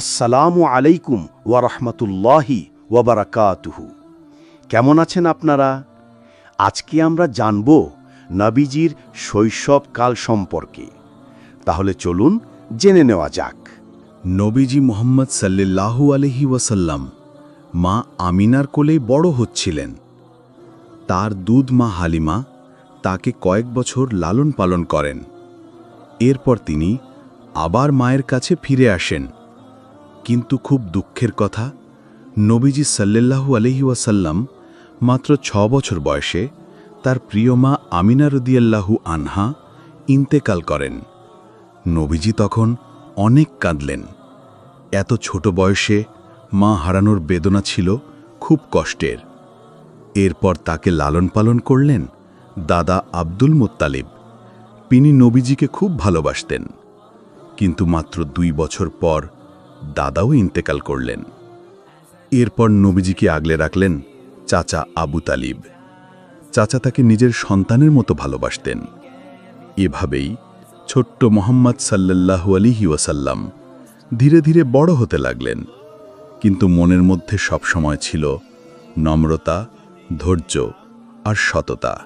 আসসালামু আলাইকুম ওয়ারহমতুল্লাহি ওয়াবারাকাতুহু কেমন আছেন আপনারা? আজকে আমরা জানব নবীজির শৈশবকাল সম্পর্কে। তাহলে চলুন জেনে নেওয়া যাক। নবীজি মোহাম্মদ সাল্লাল্লাহু আলহি ওয়াসাল্লাম মা আমিনার কোলেই বড় হচ্ছিলেন। তার দুধ মা হালিমা তাকে কয়েক বছর লালন পালন করেন। এরপর তিনি আবার মায়ের কাছে ফিরে আসেন। কিন্তু খুব দুঃখের কথা, নবীজি সাল্লাল্লাহু আলহি ওয়াসাল্লাম মাত্র ছ বছর বয়সে তার প্রিয় মা আমিনা রদিয়াল্লাহু আনহা ইন্তেকাল করেন। নবীজি তখন অনেক কাঁদলেন। এত ছোট বয়সে মা হারানোর বেদনা ছিল খুব কষ্টের। এরপর তাকে লালন পালন করলেন দাদা আব্দুল মোত্তালিব। তিনি নবীজিকে খুব ভালোবাসতেন। কিন্তু মাত্র দুই বছর পর দাদাও ইন্তেকাল করলেন। এরপর নবীজিকে আগলে রাখলেন চাচা আবু তালিব। চাচা তাকে নিজের সন্তানের মতো ভালোবাসতেন। এভাবেই ছোট্ট মোহাম্মদ সাল্লাল্লাহু আলিহি ওয়াসাল্লাম ধীরে ধীরে বড় হতে লাগলেন। কিন্তু মনের মধ্যে সবসময় ছিল নম্রতা, ধৈর্য আর সততা।